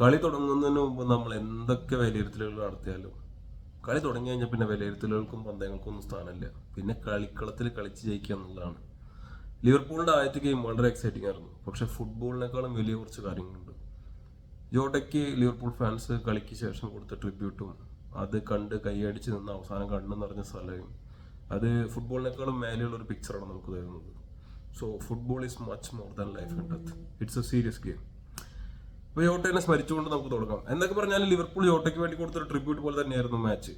കളി തുടങ്ങുന്നതിന് മുമ്പ് നമ്മൾ എന്തൊക്കെ വിലയിരുത്തലുകൾ നടത്തിയാലും കളി തുടങ്ങി കഴിഞ്ഞാൽ പിന്നെ വിലയിരുത്തലുകൾക്കും പന്തയങ്ങൾക്കും ഒന്നും സ്ഥാനമില്ല. പിന്നെ കളിക്കളത്തിൽ കളിച്ച് ജയിക്കുക എന്നുള്ളതാണ്. ലിവർപൂളിന്റെ ആദ്യത്തെ ഗെയിം വളരെ എക്സൈറ്റിംഗ് ആയിരുന്നു. പക്ഷേ ഫുട്ബോളിനേക്കാളും വലിയ കുറച്ച് കാര്യങ്ങളുണ്ട്. ജോട്ടയ്ക്ക് ലിവർപൂൾ ഫാൻസ് കളിക്ക് ശേഷം കൊടുത്ത ട്രിബ്യൂട്ടും അത് കണ്ട് കൈയടിച്ച് നിന്ന് അവസാനം കണ്ണു നിറഞ്ഞ സ്ഥലവും അത് ഫുട്ബോളിനേക്കാളും മേലെയുള്ള ഒരു പിക്ചറാണ് നമുക്ക് തരുന്നത്. So football is much more than life and death it's a serious game ഇപ്പോൾ യോട്ടനെ സ്മരിച്ചുകൊണ്ട് നമുക്ക് തുടങ്ങാം. എന്നൊക്കെ പറഞ്ഞാൽ ലിവർപൂൾ യോട്ടയ്ക്ക് വേണ്ടി കൊടുത്തൊരു ട്രിബ്യൂട്ട് പോലെ തന്നെയായിരുന്നു മാച്ച്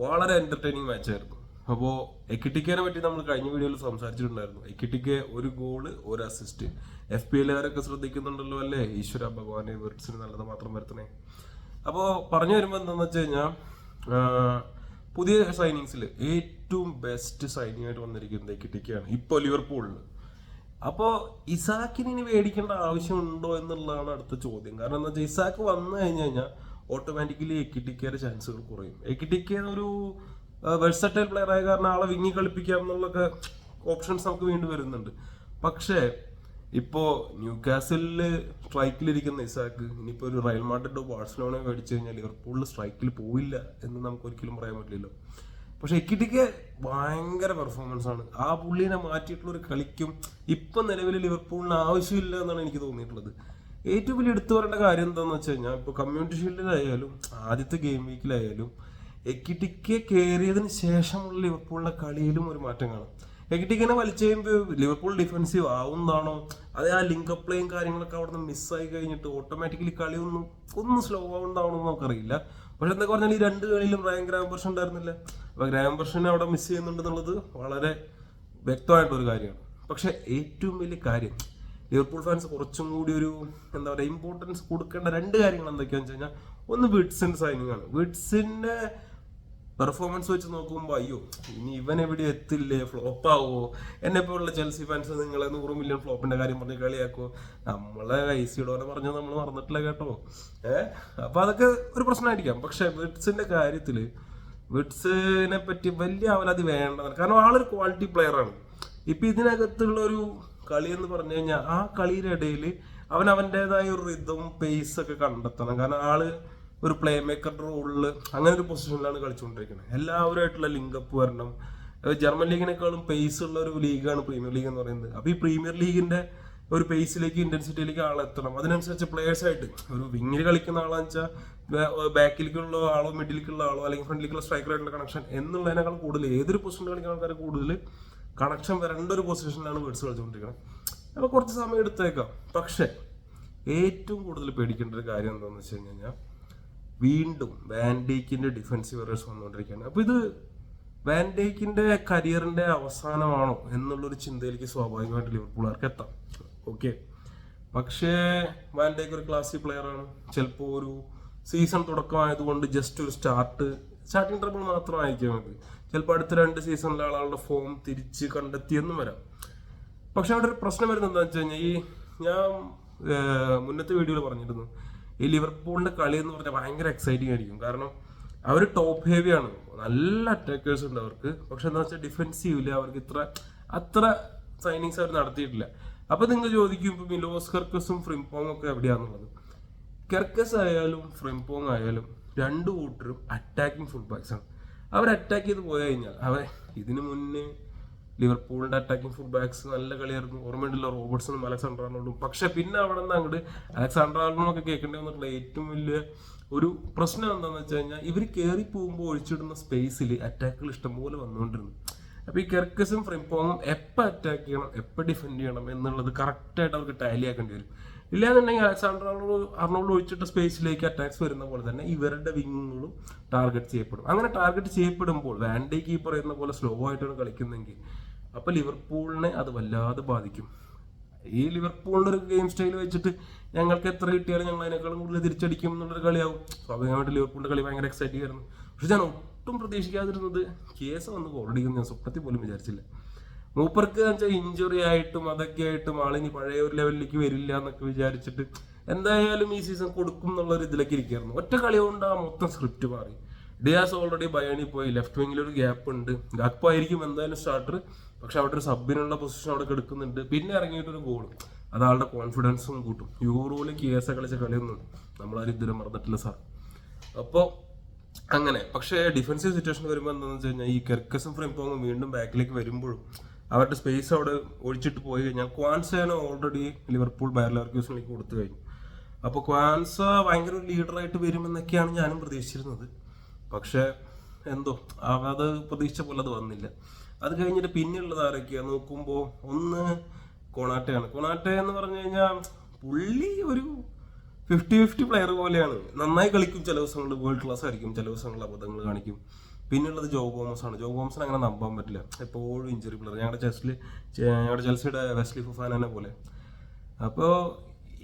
വളരെ എന്റർടൈനിങ് മാച്ചായിരുന്നു അപ്പോൾ എക്കിട്ടിക്കേനെ പറ്റി നമ്മൾ കഴിഞ്ഞ വീഡിയോയിൽ സംസാരിച്ചിട്ടുണ്ടായിരുന്നു. എക്കിട്ടിക്ക് ഒരു ഗോൾ ഒരു അസിസ്റ്റ് എഫ് പി എല്ലുകാരൊക്കെ ശ്രദ്ധിക്കുന്നുണ്ടല്ലോ അല്ലേ? ഈശ്വര ഭഗവാനെ വെർട്സിന് നല്ലത് മാത്രം വരുത്തണേ. അപ്പോൾ പറഞ്ഞു വരുമ്പോൾ എന്താണെന്ന് വെച്ച് കഴിഞ്ഞാൽ പുതിയ സൈനിങ്സിൽ ഏറ്റവും ബെസ്റ്റ് സൈനിങ് ആയിട്ട് വന്നിരിക്കുന്നത് എക്കിട്ടിക്കാണ് ഇപ്പോൾ ലിവർപൂളിൽ അപ്പോ ഇസാക്കിന് ഇനി മേടിക്കേണ്ട ആവശ്യമുണ്ടോ എന്നുള്ളതാണ് അടുത്ത ചോദ്യം. കാരണം എന്താ വെച്ചാൽ ഇസാക്ക് വന്നു കഴിഞ്ഞു കഴിഞ്ഞാൽ ഓട്ടോമാറ്റിക്കലി എക്കിട്ടിക്കയുടെ ചാൻസുകൾ കുറയും. എക്കിട്ടിക്ക ഒരു വെഴ്സറ്റൈൽ പ്ലെയർ ആയ കാരണം ആളെ വിങ്ങി കളിപ്പിക്കാം എന്നുള്ളൊക്കെ ഓപ്ഷൻസ് നമുക്ക് വീണ്ടും വരുന്നുണ്ട്. പക്ഷേ ഇപ്പോ ന്യൂ കാസലിൽ സ്ട്രൈക്കിലിരിക്കുന്ന ഇസാക്ക് ഇനിയിപ്പോ ഒരു റയൽ മാഡ്രിഡോ ബാഴ്സലോണയോ മേടിച്ചു കഴിഞ്ഞാൽ ലിവർപൂളിൽ സ്ട്രൈക്കിൽ പോവില്ല എന്ന് നമുക്ക് ഒരിക്കലും പറയാൻ പറ്റില്ലല്ലോ. പക്ഷെ എക്കിട്ടിക്ക് ഭയങ്കര പെർഫോമൻസ് ആണ്. ആ പുള്ളിനെ മാറ്റിയിട്ടുള്ള ഒരു കളിക്കും ഇപ്പൊ നിലവിൽ ലിവർപൂളിന് ആവശ്യമില്ല എന്നാണ് എനിക്ക് തോന്നിയിട്ടുള്ളത്. ഏറ്റവും വലിയ എടുത്തു പറയേണ്ട കാര്യം എന്താണെന്ന് വെച്ച് കഴിഞ്ഞാൽ ഇപ്പോൾ കമ്മ്യൂണിറ്റി ഷീൽഡിലായാലും ആദ്യത്തെ ഗെയിം വീക്കിലായാലും എക്കിട്ടിക്ക് കയറിയതിന് ശേഷമുള്ള ലിവർപൂളിന്റെ കളിയിലും ഒരു മാറ്റം കാണും. എക്കിട്ടിക്കിനെ വലിച്ചു കഴിയുമ്പോൾ ലിവർപൂൾ ഡിഫൻസീവ് ആവുന്നതാണോ? അതെ ആ ലിങ്ക് പ്ലേയും കാര്യങ്ങളൊക്കെ അവിടെ നിന്ന് മിസ്സായി കഴിഞ്ഞിട്ട് ഓട്ടോമാറ്റിക്കലി കളി ഒന്ന് ഒന്ന് സ്ലോ ആവുന്നതാണോ എന്ന് നമുക്കറിയില്ല പക്ഷെ എന്തൊക്കെ പറഞ്ഞാൽ ഈ രണ്ട് കളിയിലും ഗ്രാം പ്രശ്നം ഉണ്ടായിരുന്നില്ല. അപ്പൊ ഗ്രാം പ്രശ്നം അവിടെ മിസ് ചെയ്യുന്നുണ്ടെന്നുള്ളത് വളരെ വ്യക്തമായിട്ടൊരു കാര്യമാണ്. പക്ഷെ ഏറ്റവും വലിയ കാര്യം ലിവർപൂൾ ഫാൻസ് കുറച്ചും കൂടി ഒരു എന്താ പറയുക ഇമ്പോർട്ടൻസ് കൊടുക്കേണ്ട രണ്ട് കാര്യങ്ങൾ എന്തൊക്കെയാണെന്ന് വെച്ച് കഴിഞ്ഞാൽ ഒന്ന് വിഡ്സിന്റെ സൈനിങ് ആണ്. വിഡ്സിന്റെ പെർഫോമൻസ് വെച്ച് നോക്കുമ്പോൾ അയ്യോ ഇനി ഇവൻ എവിടെ എത്തില്ലേ? ഫ്ലോപ്പ് ആവോ? എന്നെ പോലുള്ള ചെൽസി ഫാൻസ് നിങ്ങളെ നൂറ് മില്യൺ ഫ്ലോപ്പിന്റെ കാര്യം പറഞ്ഞ് കളിയാക്കോ? നമ്മളെ ഐ പറഞ്ഞു നമ്മൾ മറന്നിട്ടില്ല കേട്ടോ. ഏഹ് അപ്പൊ അതൊക്കെ ഒരു പ്രശ്നമായിരിക്കാം. പക്ഷെ വിഡ്സിന്റെ കാര്യത്തിൽ വിഡ്സിനെ പറ്റി വലിയ അവലതി വേണ്ടതാണ്. കാരണം ആളൊരു ക്വാളിറ്റി പ്ലെയർ ആണ്. ഇപ്പൊ ഇതിനകത്തുള്ള ഒരു കളി എന്ന് പറഞ്ഞു കഴിഞ്ഞാൽ ആ കളിയുടെ ഇടയിൽ അവൻ അവന്റെതായ ഒരു റിതം പേസ് ഒക്കെ കണ്ടെത്തണം. കാരണം ആൾ ഒരു പ്ലേ മേക്കറുടെ റോളിൽ അങ്ങനെ ഒരു പൊസിഷനിലാണ് കളിച്ചുകൊണ്ടിരിക്കുന്നത്. എല്ലാവരുമായിട്ടുള്ള ലിങ്കപ്പ് വരണം. ജർമ്മൻ ലീഗിനേക്കാളും പേസ് ഉള്ള ഒരു ലീഗാണ് പ്രീമിയർ ലീഗ് എന്ന് പറയുന്നത്. അപ്പൊ ഈ പ്രീമിയർ ലീഗിന്റെ ഒരു പേസിലേക്ക് ഇന്റൻസിറ്റിയിലേക്ക് ആളെത്തണം അതിനനുസരിച്ച് പ്ലേയേഴ്സ് ആയിട്ട് ഒരു വിങ്ങിൽ കളിക്കുന്ന ആളാന്ന് വെച്ചാൽ ബാക്കിലേക്കുള്ള ആളോ മിഡിലേക്കുള്ള ആളോ അല്ലെങ്കിൽ ഫ്രണ്ടിലേക്കുള്ള സ്ട്രൈക്കറായിട്ടുള്ള കണക്ഷൻ എന്നുള്ളതിനേക്കാൾ കൂടുതൽ ഏതൊരു പൊസിഷനിൽ കളിക്കുന്ന ആൾക്കാർ കൂടുതൽ കണക്ഷൻ വരേണ്ട ഒരു പൊസിഷനിലാണ് വേർഡ്സ് കളിച്ചുകൊണ്ടിരിക്കുന്നത്. അപ്പോൾ കുറച്ച് സമയം എടുത്തേക്കാം. പക്ഷേ ഏറ്റവും കൂടുതൽ പേടിക്കേണ്ട ഒരു കാര്യം എന്താണെന്ന് വെച്ച് കഴിഞ്ഞ് കഴിഞ്ഞാൽ വീണ്ടും വാൻഡേക്കിന്റെ ഡിഫൻസീവ് എറേഴ്സ് വന്നുകൊണ്ടിരിക്കുകയാണ്. അപ്പോൾ ഇത് വാൻഡേക്കിന്റെ കരിയറിന്റെ അവസാനമാണോ എന്നുള്ളൊരു ചിന്തയിലേക്ക് സ്വാഭാവികമായിട്ട് ലിവർപൂളുകാർക്ക് എത്താം. ഓക്കെ പക്ഷേ വാൻഡേക്ക് ഒരു ക്ലാസ്സിക് പ്ലെയർ ആണ്. ചിലപ്പോൾ ഒരു സീസൺ തുടക്കമായതുകൊണ്ട് ജസ്റ്റ് ഒരു സ്റ്റാർട്ട് സ്റ്റാർട്ടിംഗ് ട്രബിൾ മാത്രമായിരിക്കും മതി ചിലപ്പോൾ അടുത്ത രണ്ട് സീസണിലെ ആളുടെ ഫോം തിരിച്ച് കണ്ടെത്തിയെന്നും വരാം. പക്ഷെ അവിടെ ഒരു പ്രശ്നം വരുന്നത് എന്താണെന്ന് വെച്ച് കഴിഞ്ഞാൽ ഈ ഞാൻ മുന്നത്തെ വീഡിയോയിൽ പറഞ്ഞിരുന്നു. ഈ ലിവർപൂളിന്റെ കളി എന്ന് പറഞ്ഞാൽ ഭയങ്കര എക്സൈറ്റിംഗ് ആയിരിക്കും. കാരണം അവർ ടോപ്പ് ഹെവി ആണ്. നല്ല അറ്റാക്കേഴ്സ് ഉണ്ട് അവർക്ക്. പക്ഷെ എന്താ വെച്ചാൽ ഡിഫെൻസീവിൽ അവർക്ക് ഇത്ര അത്ര സൈനിങ്സ് അവർ നടത്തിയിട്ടില്ല. അപ്പൊ നിങ്ങൾ ചോദിക്കും ഇപ്പൊ മിലോസ് കർക്കസും ഫ്രിംപോങ് ഒക്കെ എവിടെയാന്നുള്ളത്? കെർക്കസ് ആയാലും ഫ്രിംപോങ് ആയാലും രണ്ടു കൂട്ടരും അറ്റാക്കിംഗ് ഫുൾ ബാക്സ് ആണ്. അവർ അറ്റാക്ക് ചെയ്ത് പോയി കഴിഞ്ഞാൽ അവർ ഇതിനു മുന്നേ ലിവർപൂളിന്റെ അറ്റാക്കിംഗ് ഫുൾ ബാക്സ് നല്ല കളിയായിരുന്നു. ഓർമ്മയുണ്ടല്ലോ റോബർട്സണും അലക്സാണ്ടർ ആർണോൾഡും പക്ഷെ പിന്നെ അവിടെ നിന്ന് അങ്ങോട്ട് അലക്സാണ്ടർ ആർണോളൊക്കെ കേൾക്കേണ്ടി വന്നിട്ടുള്ള ഏറ്റവും വലിയ ഒരു പ്രശ്നം എന്താണെന്ന് വെച്ച് കഴിഞ്ഞാൽ ഇവർ കയറി പോകുമ്പോൾ ഒഴിച്ചിടുന്ന സ്പേസിൽ അറ്റാക്കുകൾ ഇഷ്ടംപോലെ വന്നുകൊണ്ടിരുന്നു. അപ്പൊ ഈ കെർക്കസും ഫ്രിംപോങ്ങും എപ്പോൾ അറ്റാക്ക് ചെയ്യണം എപ്പോൾ ഡിഫെൻഡ് ചെയ്യണം എന്നുള്ളത് കറക്റ്റായിട്ട് അവർക്ക് ടാലി ആക്കേണ്ടി വരും. ഇല്ലാന്നുണ്ടെങ്കിൽ അലക്സാണ്ടർ അർണോൾഡ് ഒഴിച്ചിട്ട സ്പേസിലേക്ക് അറ്റാക്സ് വരുന്ന പോലെ തന്നെ ഇവരുടെ വിങ്ങുകളും ടാർഗറ്റ് ചെയ്യപ്പെടും. അങ്ങനെ ടാർഗറ്റ് ചെയ്യപ്പെടുമ്പോൾ വാൻഡേക്ക് ഈ പറയുന്ന പോലെ സ്ലോ ആയിട്ടാണ് കളിക്കുന്നതെങ്കിൽ അപ്പൊ ലിവർപൂളിനെ അത് വല്ലാതെ ബാധിക്കും. ഈ ലിവർപൂളിന്റെ ഒരു ഗെയിം സ്റ്റൈൽ വെച്ചിട്ട് ഞങ്ങൾക്ക് എത്ര കിട്ടിയാലും ഞങ്ങൾ അതിനേക്കാളും കൂടുതൽ തിരിച്ചടിക്കും എന്നുള്ളൊരു കളിയാവും. സ്വാഭാവികമായിട്ട് ലിവർപൂളിന്റെ കളി ഭയങ്കര എക്സൈറ്റിംഗ് ആയിരുന്നു. പക്ഷെ ഞാൻ ഒട്ടും പ്രതീക്ഷിക്കാതിരുന്നത് കേസ് വന്ന് ഗോളടിക്കും ഞാൻ സ്വപ്നത്തിൽ പോലും വിചാരിച്ചില്ല. മൂപ്പർക്ക് വെച്ചാൽ ഇഞ്ചുറി ആയിട്ടും അതൊക്കെ ആയിട്ടും ആളിനി പഴയ ഒരു ലെവലിലേക്ക് വരില്ല എന്നൊക്കെ വിചാരിച്ചിട്ട് എന്തായാലും ഈ സീസൺ കൊടുക്കും എന്നുള്ള ഒരു ഇതിലേക്ക് ഇരിക്കുകയായിരുന്നു ഒറ്റ കളി കൊണ്ട് ആ മൊത്തം സ്ക്രിപ്റ്റ് മാറി. ഡിയാസ് ഓൾറെഡി ബയണി പോയി. ലെഫ്റ്റ് വിങ്ങിൽ ഒരു ഗ്യാപ്പ് ഉണ്ട്. ഗാക്പോ ആയിരിക്കും എന്തായാലും സ്റ്റാർട്ടർ പക്ഷെ അവിടെ ഒരു സബിനുള്ള പൊസിഷൻ അവിടെ എടുക്കുന്നുണ്ട് പിന്നെ ഇറങ്ങിയിട്ടൊരു ഗോൾ അത് ആളുടെ കോൺഫിഡൻസും കൂട്ടും. യൂറോയിൽ കിയേസ കളിച്ച കളിയൊന്നും നമ്മളാരും ഇതുവരെ മറന്നിട്ടില്ല സാർ അപ്പോൾ അങ്ങനെ. പക്ഷേ ഡിഫൻസീവ് സിറ്റുവേഷൻ വരുമ്പോൾ എന്താണെന്ന് വെച്ച് കഴിഞ്ഞാൽ ഈ കെർക്കസും ഫ്രിംപോങ്ങും വീണ്ടും ബാക്കിലേക്ക് വരുമ്പോഴും അവരുടെ സ്പേസ് അവിടെ ഒഴിച്ചിട്ട് പോയി കഴിഞ്ഞാൽ ക്വാൻസേനെ ഓൾറെഡി ലിവർപൂൾ ബയർലാർക്യൂസിലേക്ക് കൊടുത്തു കഴിഞ്ഞു. അപ്പോൾ ക്വാൻസ ഭയങ്കര ഒരു ലീഡറായിട്ട് വരുമെന്നൊക്കെയാണ് ഞാനും പ്രതീക്ഷിച്ചിരുന്നത്. പക്ഷേ എന്തോ അത് പ്രതീക്ഷിച്ച പോലെ അത് വന്നില്ല. അത് കഴിഞ്ഞിട്ട് പിന്നെയുള്ളത് ആരൊക്കെയാണ് നോക്കുമ്പോൾ ഒന്ന് കൊണാട്ടയാണ്. കൊണാട്ടെ എന്ന് പറഞ്ഞു കഴിഞ്ഞാൽ പുള്ളി ഒരു ഫിഫ്റ്റി ഫിഫ്റ്റി പ്ലെയർ പോലെയാണ്. നന്നായി കളിക്കും ചില ദിവസങ്ങളിൽ വേൾഡ് ക്ലാസ് ആയിരിക്കും ചില ദിവസങ്ങളിൽ അബദ്ധങ്ങൾ കാണിക്കും. പിന്നെയുള്ളത് ജോ ഗോമസ് ആണ് ജോ ഗോമസിന് അങ്ങനെ നമ്പാൻ പറ്റില്ല. എപ്പോഴും ഇഞ്ചറി പ്ലെയർ ഞങ്ങളുടെ ചെസ്റ്റിൽ ഞങ്ങളുടെ ചെൽസിയുടെ വെസ്ലി ഫുഫാനെ പോലെ. അപ്പോൾ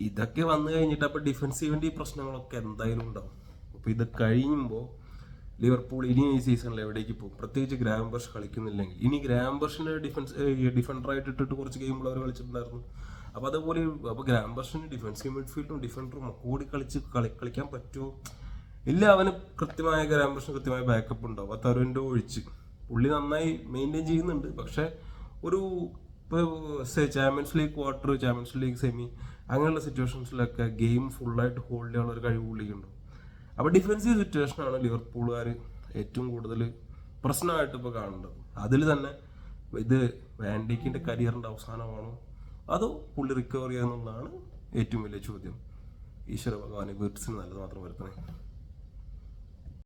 ഇതൊക്കെ വന്നു കഴിഞ്ഞിട്ട് അപ്പോൾ ഡിഫൻസീവിന്റെ ഈ പ്രശ്നങ്ങളൊക്കെ എന്തായാലും ഉണ്ടാവും. അപ്പോൾ ഇത് കഴിയുമ്പോൾ ലിവർപൂൾ ഇനി ഈ സീസണിൽ എവിടേക്ക് പോകും? പ്രത്യേകിച്ച് ഗ്രാംബർഷ് കളിക്കുന്നില്ലെങ്കിൽ. ഇനി ഗ്രാംബർഷിന്റെ ഡിഫൻസ് ഡിഫൻഡറായിട്ട് ഇട്ടിട്ട് കുറച്ച് ഗെയിമുകൾ അവർ കളിച്ചിട്ടുണ്ടായിരുന്നു. അപ്പോൾ അതുപോലെ അപ്പോൾ ഗ്രാംബർഷിന് ഡിഫൻസീവ് മിഡ്ഫീൽഡും ഡിഫൻഡറും കൂടി കളിച്ച് കളി കളിക്കാൻ പറ്റുമോ ഇല്ല അവന് കൃത്യമായ ഗ്രാംബർഷിന് കൃത്യമായ ബാക്കപ്പ് ഉണ്ടാവും. ആ തരുവിന്റെ ഒഴിച്ച്. പുള്ളി നന്നായി മെയിന്റെയിൻ ചെയ്യുന്നുണ്ട്. പക്ഷെ ഒരു champions league quarter champions league semi അങ്ങനെയുള്ള സിറ്റുവേഷൻസിലൊക്കെ ഗെയിം ഫുള്ളായിട്ട് ഹോൾഡ് ചെയ്യാനുള്ള ഒരു കഴിവ് പുള്ളിക്കുണ്ട് അപ്പോൾ ഡിഫൻസീവ് സിറ്റുവേഷനാണ് ലിവർപൂളുകാർ ഏറ്റവും കൂടുതൽ പ്രശ്നമായിട്ട് ഇപ്പോൾ കാണേണ്ടത് അതിൽ തന്നെ ഇത് വാൻഡിക്കിന്റെ കരിയറിന്റെ അവസാനമാണോ? അതോ പുള്ളി റിക്കവർ ചെയ്യുക ഏറ്റവും വലിയ ചോദ്യം. ഈശ്വര ഭഗവാനെ വീട്ടിൽ നല്ലത് മാത്രം വരുത്തണേ.